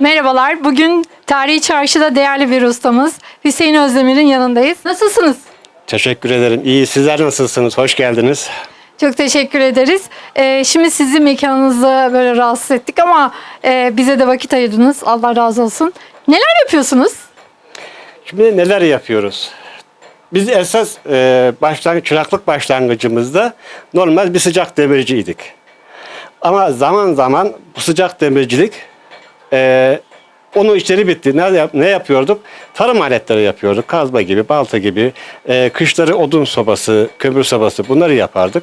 Merhabalar. Bugün Tarihi Çarşı'da değerli bir ustamız Hüseyin Özdemir'in yanındayız. Nasılsınız? Teşekkür ederim. İyi. Sizler nasılsınız? Hoş geldiniz. Çok teşekkür ederiz. Ee, şimdi sizi mekanınızda böyle rahatsız ettik ama e, bize de vakit ayırdınız. Allah razı olsun. Neler yapıyorsunuz? Şimdi neler yapıyoruz? Biz esas e, başlangıç, çıraklık başlangıcımızda normal bir sıcak demirciydik. Ama zaman zaman bu sıcak demircilik e, onun işleri bitti. Ne, ne yapıyorduk? Tarım aletleri yapıyorduk. Kazma gibi, balta gibi. E, kışları odun sobası, kömür sobası bunları yapardık.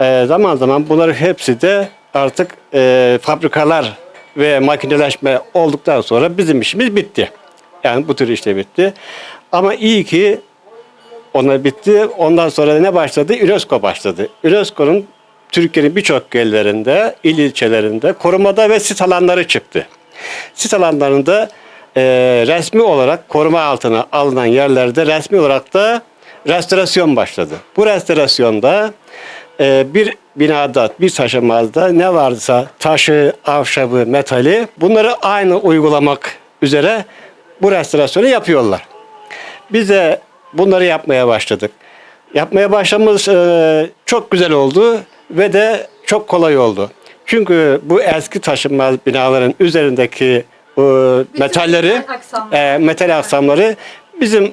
E, zaman zaman bunları hepsi de artık e, fabrikalar ve makineleşme olduktan sonra bizim işimiz bitti. Yani bu tür işte bitti. Ama iyi ki onlar bitti. Ondan sonra ne başladı? UNESCO başladı. UNESCO'nun Türkiye'nin birçok yerlerinde, il ilçelerinde korumada ve sit alanları çıktı. Sit alanlarında e, resmi olarak koruma altına alınan yerlerde resmi olarak da restorasyon başladı. Bu restorasyonda e, bir binada, bir taşımazda ne varsa taşı, ahşabı, metali bunları aynı uygulamak üzere bu restorasyonu yapıyorlar. Biz de bunları yapmaya başladık. Yapmaya başlamamız e, çok güzel oldu ve de çok kolay oldu. Çünkü bu eski taşınmaz binaların üzerindeki e, metalleri, metal aksamları. e, metal aksamları bizim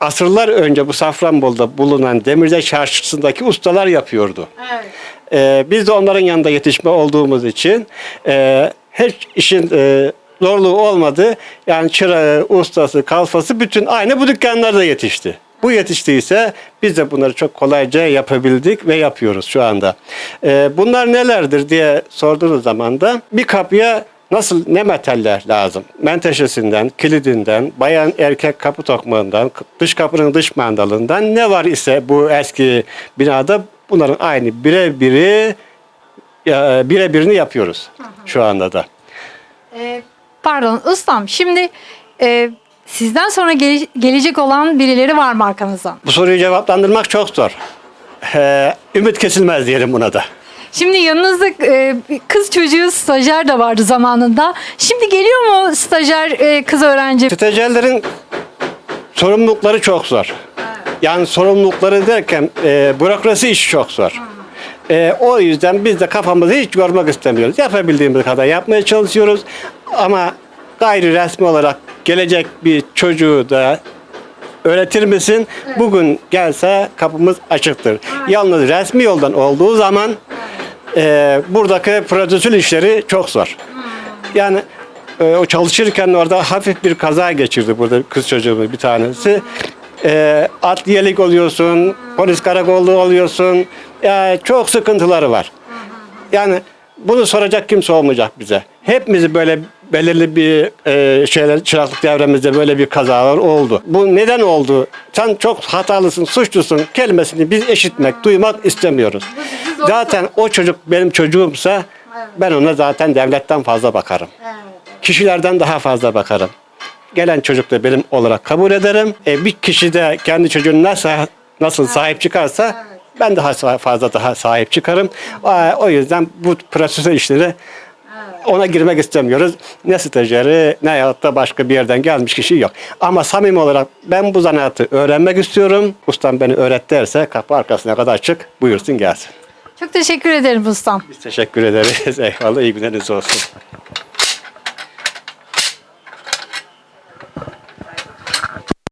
asırlar önce bu Safranbolu'da bulunan Demirci Çarşısı'ndaki ustalar yapıyordu. Evet. Ee, biz de onların yanında yetişme olduğumuz için e, her işin e, zorluğu olmadı. Yani çırağı, ustası, kalfası bütün aynı bu dükkanlarda yetişti. Bu yetiştiyse biz de bunları çok kolayca yapabildik ve yapıyoruz şu anda. Ee, bunlar nelerdir diye sorduğunuz zaman da bir kapıya Nasıl ne metaller lazım? Menteşesinden, kilidinden, bayan erkek kapı tokmağından, dış kapının dış mandalından ne var ise bu eski binada bunların aynı birebiri ya, birebirini yapıyoruz şu anda da. Ee, pardon ustam şimdi e, sizden sonra gele- gelecek olan birileri var mı arkanızdan? Bu soruyu cevaplandırmak çok zor. Ee, ümit kesilmez diyelim buna da. Şimdi yanınızda e, kız çocuğu stajyer de vardı zamanında. Şimdi geliyor mu stajyer e, kız öğrenci? Stajyerlerin sorumlulukları çok zor. Yani sorumlulukları derken e, bürokrasi işi çok zor. E, o yüzden biz de kafamızı hiç yormak istemiyoruz. Yapabildiğimiz kadar yapmaya çalışıyoruz. Ama gayri resmi olarak gelecek bir çocuğu da öğretir misin? Bugün gelse kapımız açıktır. Yalnız resmi yoldan olduğu zaman e, buradaki prodüsül işleri çok zor. Yani e, o çalışırken orada hafif bir kaza geçirdi burada kız çocuğumuz bir tanesi. E, adliyelik oluyorsun, polis karakollu oluyorsun. Ya çok sıkıntıları var. Yani bunu soracak kimse olmayacak bize. Hepimizi böyle belirli bir e, şeyler çıraklık devremizde böyle bir kazalar oldu. Bu neden oldu? Sen çok hatalısın, suçlusun kelimesini biz eşitmek, duymak istemiyoruz. Zaten o çocuk benim çocuğumsa ben ona zaten devletten fazla bakarım. Kişilerden daha fazla bakarım. Gelen çocuk da benim olarak kabul ederim. E, bir kişi de kendi çocuğunu nasıl nasıl sahip çıkarsa ben daha fazla daha sahip çıkarım. O yüzden bu prosesel işleri ona girmek istemiyoruz. Ne stajyeri ne ya da başka bir yerden gelmiş kişi yok. Ama samimi olarak ben bu zanaatı öğrenmek istiyorum. Ustam beni öğret derse kapı arkasına kadar çık buyursun gelsin. Çok teşekkür ederim ustam. Biz teşekkür ederiz. Eyvallah iyi günleriniz olsun.